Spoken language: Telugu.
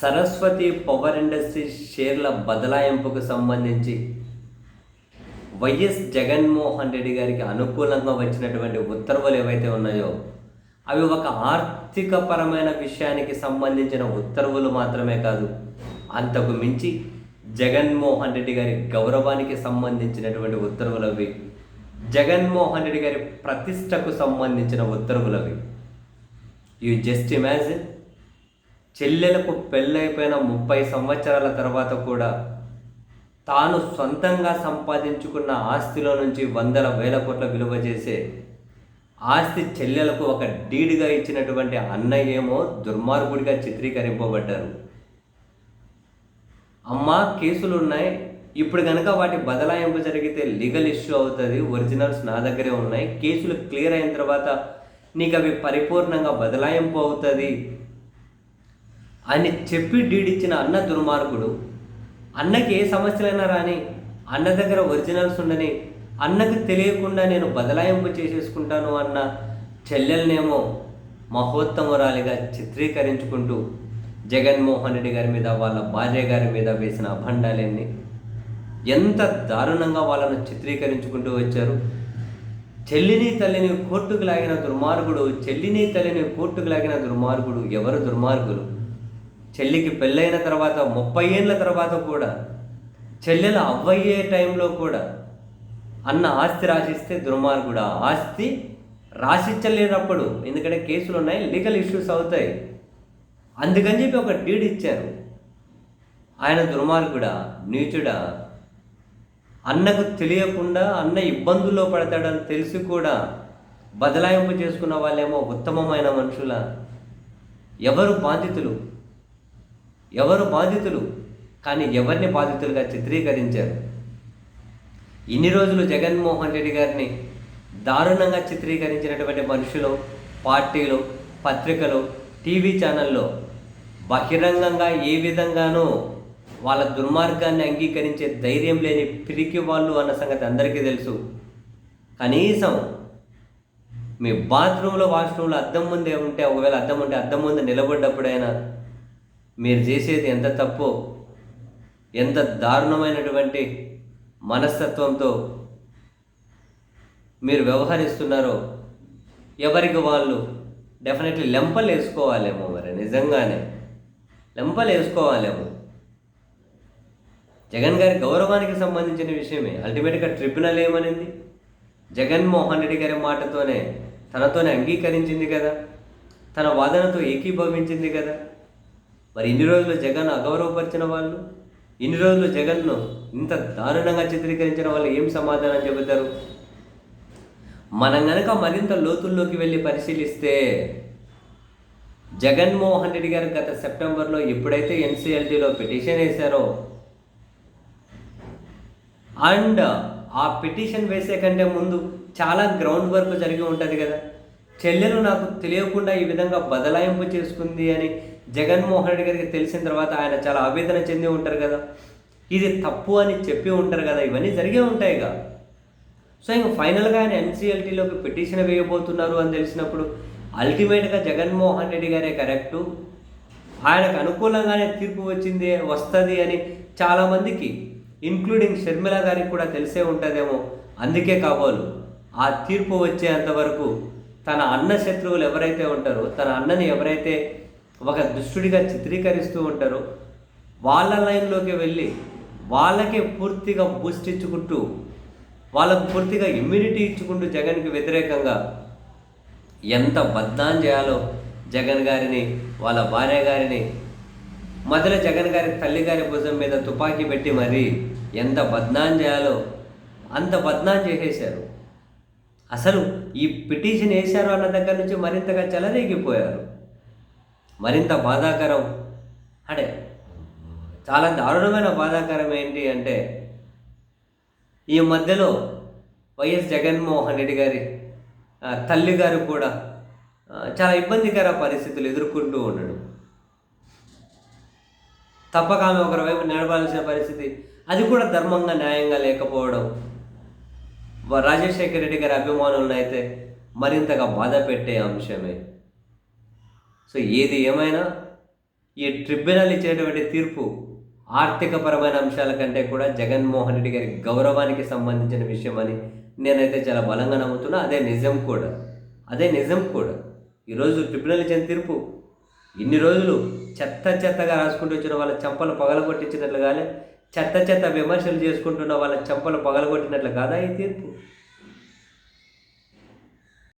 సరస్వతి పవర్ ఇండస్ట్రీ షేర్ల బదలాయింపుకు సంబంధించి వైఎస్ జగన్మోహన్ రెడ్డి గారికి అనుకూలంగా వచ్చినటువంటి ఉత్తర్వులు ఏవైతే ఉన్నాయో అవి ఒక ఆర్థికపరమైన విషయానికి సంబంధించిన ఉత్తర్వులు మాత్రమే కాదు అంతకు మించి జగన్మోహన్ రెడ్డి గారి గౌరవానికి సంబంధించినటువంటి ఉత్తర్వులు అవి జగన్మోహన్ రెడ్డి గారి ప్రతిష్టకు సంబంధించిన ఉత్తర్వులు అవి. యూ జస్ట్ ఇమాజిన్ చెల్లెలకు పెళ్ళైపోయిన ముప్పై సంవత్సరాల తర్వాత కూడా తాను సొంతంగా సంపాదించుకున్న ఆస్తిలో నుంచి వందల వేల కోట్ల విలువ చేసే ఆస్తి చెల్లెలకు ఒక డీడ్గా ఇచ్చినటువంటి అన్నయ్య ఏమో దుర్మార్గుడిగా చిత్రీకరింపబడ్డారు. అమ్మా కేసులు ఉన్నాయి ఇప్పుడు కనుక వాటి బదలాయింపు జరిగితే లీగల్ ఇష్యూ అవుతుంది ఒరిజినల్స్ నా దగ్గరే ఉన్నాయి. కేసులు క్లియర్ అయిన తర్వాత నీకు అవి పరిపూర్ణంగా బదలాయింపు అవుతుంది. అని చెప్పి డీడిచ్చిన అన్న దుర్మార్గుడు అన్నకి ఏ సమస్యలైనా రాని అన్న దగ్గర ఒరిజినల్స్ ఉండని అన్నకు తెలియకుండా నేను బదలాయింపు చేసేసుకుంటాను అన్న చెల్లెలనేమో మహోత్తమురాలిగా చిత్రీకరించుకుంటూ జగన్మోహన్ రెడ్డి గారి మీద వాళ్ళ భార్య గారి మీద వేసిన అభండాలన్నీ ఎంత దారుణంగా వాళ్ళను చిత్రీకరించుకుంటూ వచ్చారు. చెల్లిని తల్లిని కోర్టుకు లాగిన దుర్మార్గుడు చెల్లిని తల్లిని కోర్టుకు లాగిన దుర్మార్గుడు ఎవరు? దుర్మార్గులు. చెల్లికి పెళ్ళైన తర్వాత ముప్పై ఏళ్ళ తర్వాత కూడా చెల్లెలు అవ్వయ్యే టైంలో కూడా అన్న ఆస్తి రాసిస్తే దుర్మార్గుడు? ఆస్తి రాసిచ్చలేనప్పుడు ఎందుకంటే కేసులు ఉన్నాయి లీగల్ ఇష్యూస్ అవుతాయి. అందుకని చెప్పి ఒక డీడ్ ఇచ్చారు. ఆయన దుర్మార్గుడా? నీచుడా? అన్నకు తెలియకుండా అన్న ఇబ్బందుల్లో పడతాడని తెలిసి కూడా బదలాయింపు చేసుకున్న వాళ్ళేమో ఉత్తమమైన మనుషుల? ఎవరు బాధితులు? ఎవరు బాధితులు? కానీ ఎవరిని బాధితులుగా చిత్రీకరించారు? ఇన్ని రోజులు జగన్మోహన్ రెడ్డి గారిని దారుణంగా చిత్రీకరించినటువంటి మనుషులు పార్టీలు పత్రికలు టీవీ ఛానల్లో బహిరంగంగా ఏ విధంగానూ వాళ్ళ దుర్మార్గాన్ని అంగీకరించే ధైర్యం లేని పిరికి వాళ్ళు అన్న సంగతి అందరికీ తెలుసు. కనీసం మీ బాత్రూంలో వాష్రూమ్లో అద్దం ముందే ఉంటే ఒకవేళ అద్దం ఉంటే అద్దం ముందు నిలబడ్డప్పుడైనా మీరు చేసేది ఎంత తప్పో ఎంత దారుణమైనటువంటి మనస్తత్వంతో మీరు వ్యవహరిస్తున్నారో ఎవరికి వాళ్ళు డెఫినెట్లీ లెంపలు వేసుకోవాలేమో మరి నిజంగానే. లెంపలు వేసుకోవాలేమో. జగన్ గారి గౌరవానికి సంబంధించిన విషయమే. అల్టిమేట్గా ట్రిబ్యునల్ ఏమనింది? జగన్మోహన్ రెడ్డి గారి మాటతోనే తనతోనే అంగీకరించింది కదా. తన వాదనతో ఏకీభవించింది కదా. మరి ఇన్ని రోజులు జగన్ అగౌరవపరిచిన వాళ్ళు? ఇన్ని రోజులు జగన్ను ఇంత దారుణంగా చిత్రీకరించిన వాళ్ళు ఏం సమాధానం చెబుతారు? మనం గనక మరింత లోతుల్లోకి వెళ్ళి పరిశీలిస్తే జగన్మోహన్ రెడ్డి గారు గత సెప్టెంబర్లో ఎప్పుడైతే ఎన్సీఎల్టీలో పిటిషన్ వేశారో అండ్ ఆ పిటిషన్ వేసే కంటే ముందు చాలా గ్రౌండ్ వర్క్ జరిగి ఉంటుంది కదా. చెల్లెలు నాకు తెలియకుండా ఈ విధంగా బదలాయింపు చేసుకుంది అని జగన్మోహన్ రెడ్డి గారికి తెలిసిన తర్వాత ఆయన చాలా ఆవేదన చెంది ఉంటారు కదా. ఇది తప్పు అని చెప్పి ఉంటారు కదా. ఇవన్నీ జరిగే ఉంటాయిగా. సో ఇంక ఫైనల్గా ఆయన ఎన్సీఎల్టీలోకి పిటిషన్ వేయబోతున్నారు అని తెలిసినప్పుడు అల్టిమేట్గా జగన్మోహన్ రెడ్డి గారే కరెక్టు. ఆయనకు అనుకూలంగానే తీర్పు వచ్చింది వస్తుంది అని చాలామందికి ఇంక్లూడింగ్ షర్మిల గారికి కూడా తెలిసే ఉంటుందేమో. అందుకే కాబోలు ఆ తీర్పు వచ్చేంత వరకు తన అన్న శత్రువులు ఎవరైతే ఉంటారో తన అన్నని ఎవరైతే ఒక దుష్టుడిగా చిత్రీకరిస్తూ ఉంటారు. వాళ్ళ లైన్లోకి వెళ్ళి వాళ్ళకే పూర్తిగా బూస్ట్ ఇచ్చుకుంటూ వాళ్ళకు పూర్తిగా ఇమ్యూనిటీ ఇచ్చుకుంటూ జగన్కి వ్యతిరేకంగా ఎంత బద్నాం చేయాలో జగన్ గారిని వాళ్ళ భార్య గారిని మధ్యలో జగన్ గారి తల్లి గారి భుజం మీద తుపాకీ పెట్టి మరీ ఎంత బద్నాం చేయాలో అంత బద్నాం చేసేశారు. అసలు ఈ పిటిషన్ వేశారు అన్న దగ్గర నుంచి మరింతగా చెలరేగిపోయారు. మరింత బాధాకరం. అంటే చాలా దారుణమైన బాధాకరం ఏంటి అంటే ఈ మధ్యలో వైఎస్ జగన్మోహన్ రెడ్డి గారి తల్లి గారు కూడా చాలా ఇబ్బందికర పరిస్థితులు ఎదుర్కొంటూ ఉండడం. తప్పక ఆమె ఒకరి వైపు నడవాల్సిన పరిస్థితి అది కూడా ధర్మంగా న్యాయంగా లేకపోవడం. రాజశేఖర రెడ్డి గారి అభిమానులను అయితే మరింతగా బాధ పెట్టే అంశమే. సో ఏది ఏమైనా ఈ ట్రిబ్యునల్ ఇచ్చేటువంటి తీర్పు ఆర్థికపరమైన అంశాల కంటే కూడా జగన్మోహన్ రెడ్డి గారి గౌరవానికి సంబంధించిన విషయం అని నేనైతే చాలా బలంగా నమ్ముతున్నా. అదే నిజం కూడా. అదే నిజం కూడా. ఈరోజు ట్రిబ్యునల్ ఇచ్చిన తీర్పు ఇన్ని రోజులు చెత్త చెత్తగా రాసుకుంటూ వచ్చిన వాళ్ళ చెంపలు పగలగొట్టించినట్లు కానీ చెత్త చెత్త విమర్శలు చేసుకుంటున్న వాళ్ళ చెంపలు పగలగొట్టినట్లు కాదా ఈ తీర్పు?